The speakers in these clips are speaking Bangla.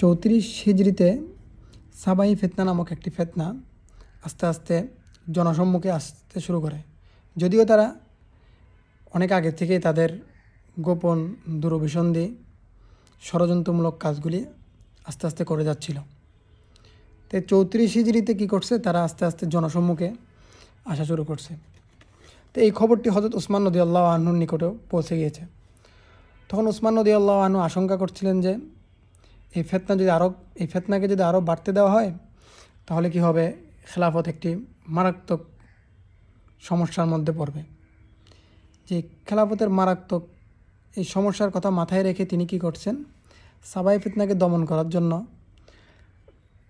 চৌত্রিশ হিজড়িতে সাবাই ফেতনা নামক একটি ফেতনা আস্তে আস্তে জনসম্মুখে আসতে শুরু করে। যদিও তারা অনেক আগে থেকেই তাদের গোপন দূরভিসন্ধি, ষড়যন্ত্রমূলক কাজগুলি আস্তে আস্তে করে যাচ্ছিল। তো চৌত্রিশ হিজড়িতে কী করছে? তারা আস্তে আস্তে জনসম্মুখে আসা শুরু করছে। তো এই খবরটি হজরত উসমান নদী আল্লাহ আহনুর নিকটেও পৌঁছে গিয়েছে। তখন উসমান নদী আল্লাহ আহনু আশঙ্কা করছিলেন যে এই ফেতনা যদি আরও এই ফেতনাকে যদি আরও বাড়তে দেওয়া হয়, তাহলে কি হবে? খেলাফত একটি মারাত্মক সমস্যার মধ্যে পড়বে। যে খেলাফতের মারাত্মক এই সমস্যার কথা মাথায় রেখে তিনি কি করছেন? সাবাই ফিতনাকে দমন করার জন্য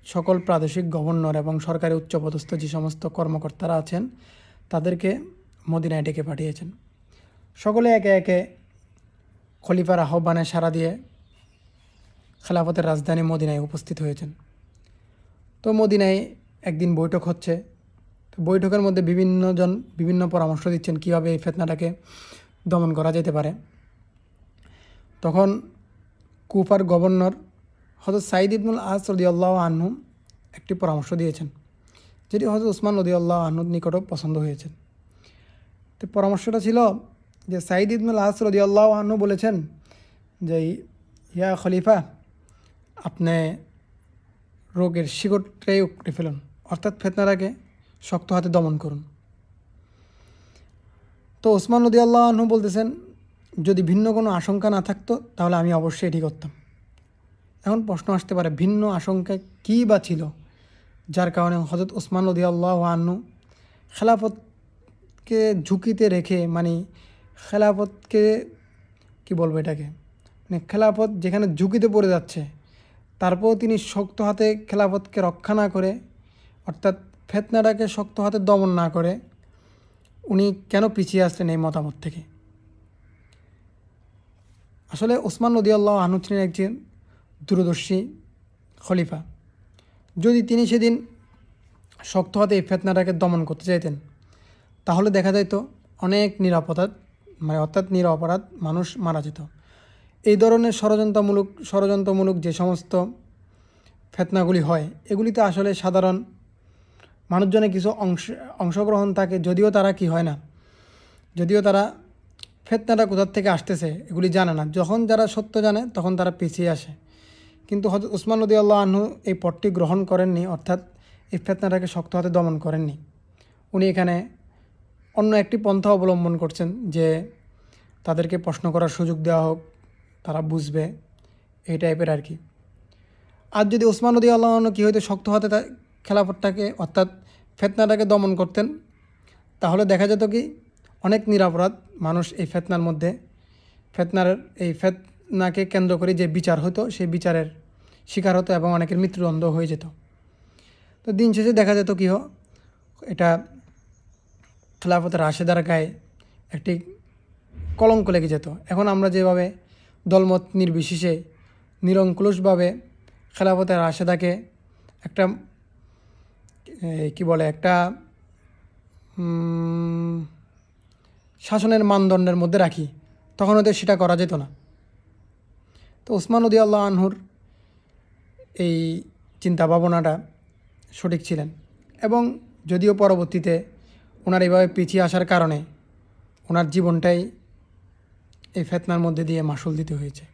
সকল প্রাদেশিক গভর্নর এবং সরকারি উচ্চপদস্থ যে সমস্ত কর্মকর্তারা আছেন, তাদেরকে মদিনায় ডেকে পাঠিয়েছেন। সকলে একে একে খলিফার আহ্বানে সাড়া দিয়ে খেলাফতের রাজধানী মদিনায় উপস্থিত হয়েছেন। তো মদিনায় একদিন বৈঠক হচ্ছে। তো বৈঠকের মধ্যে বিভিন্ন জন বিভিন্ন পরামর্শ দিচ্ছেন কীভাবে এই ফেতনাটাকে দমন করা যেতে পারে। তখন কুফার গভর্নর হজরত সাইদ ইবনুল আস রদিয়াল্লাহ আহ্নু একটি পরামর্শ দিয়েছেন, যেটি হজরত উসমান রদিয়াল্লাহ আহনুর নিকটও পছন্দ হয়েছেন তো পরামর্শটা ছিল যে সাইদ ইবনুল আস রদিয়াল্লাহ আহ্নু বলেছেন যে, ইয়া খলিফা আপনি রোগের শিকড়টাই উপড়ে ফেলুন। অর্থাৎ ফেতনাটাকে শক্ত হাতে দমন করুন। তো ওসমান নদী আল্লাহ আনহু বলতেছেন, যদি ভিন্ন কোনো আশঙ্কা না থাকতো, তাহলে আমি অবশ্যই এটি করতাম। এখন প্রশ্ন আসতে পারে, ভিন্ন আশঙ্কা কী বা ছিল? যার কারণে হজরত ওসমান নদী আল্লাহ আনহু খেলাফতকে ঝুঁকিতে রেখে মানে খেলাফতকে, কি বলব এটাকে? মানে খেলাফত যেখানে ঝুঁকিতে পড়ে যাচ্ছে তারপরেও তিনি শক্ত হাতে খেলাফতকে রক্ষা না করে, অর্থাৎ ফেতনাটাকে শক্ত হাতে দমন না করে, উনি কেন পিছিয়ে আসলেন এই মতামত থেকে? আসলে ওসমান নদিয়াল্লাহ আহনু ছিলেন একজন দূরদর্শী খলিফা। যদি তিনি সেদিন শক্ত হাতে এই ফেতনাটাকে দমন করতে চাইতেন, তাহলে দেখা যেত অনেক নিরাপরাধ মানে অর্থাৎ নিরপরাধ মানুষ মারা যেত। এই ধরনের ষড়যন্ত্রমূলক ষড়যন্ত্রমূলক যে সমস্ত ফেতনাগুলি হয়, এগুলিতে আসলে সাধারণ মানুষজনের কিছু অংশ, অংশগ্রহণ থাকে, যদিও তারা কি হয় না, যদিও তারা ফেতনাটা কোথার থেকে আসতেছে এগুলি জানে না। যখন যারা সত্য জানে, তখন তারা পিছিয়ে আসে। কিন্তু হজরত উসমান নদী আল্লাহ আহ্ন এই পথটি গ্রহণ করেননি, অর্থাৎ এই ফেতনাটাকে শক্ত হাতে দমন করেননি। উনি এখানে অন্য একটি পন্থা অবলম্বন করছেন যে তাদেরকে প্রশ্ন করার সুযোগ দেওয়া হোক তারা বুঝবে এই টাইপের আর কি। আর যদি ওসমান নদী আল্লাহ কী হয়তো শক্ত হাতে খেলাফতটাকে অর্থাৎ ফেতনাটাকে দমন করতেন, তাহলে দেখা যেত কি অনেক নিরাপরাধ মানুষ এই ফেতনার মধ্যে, ফেতনার এই ফেতনাকে কেন্দ্র করে যে বিচার হতো সেই বিচারের শিকার হতো এবং অনেকের মৃত্যুদণ্ড হয়ে যেত। তো দিন শেষে দেখা যেত কী এটা খেলাফতের রাশেদার গায়ে একটি কলঙ্ক লেগে যেত। এখন আমরা যেভাবে দলমত নির্বিশেষে নিরঙ্কুশভাবে খেলাফতের রাশেদাকে একটা কি বলে, একটা শাসনের মানদণ্ডের মধ্যে রাখি তখন ওদের সেটা করা যেত না। তো ওসমান উদি আল্লাহ আনহুর এই চিন্তা ভাবনাটা সঠিক ছিলেন এবং যদিও পরবর্তীতে ওনার এইভাবে পিছিয়ে আসার কারণে ওনার জীবনটাই এই ফেতনার মধ্যে দিয়ে মাসুল দিতে হয়েছে।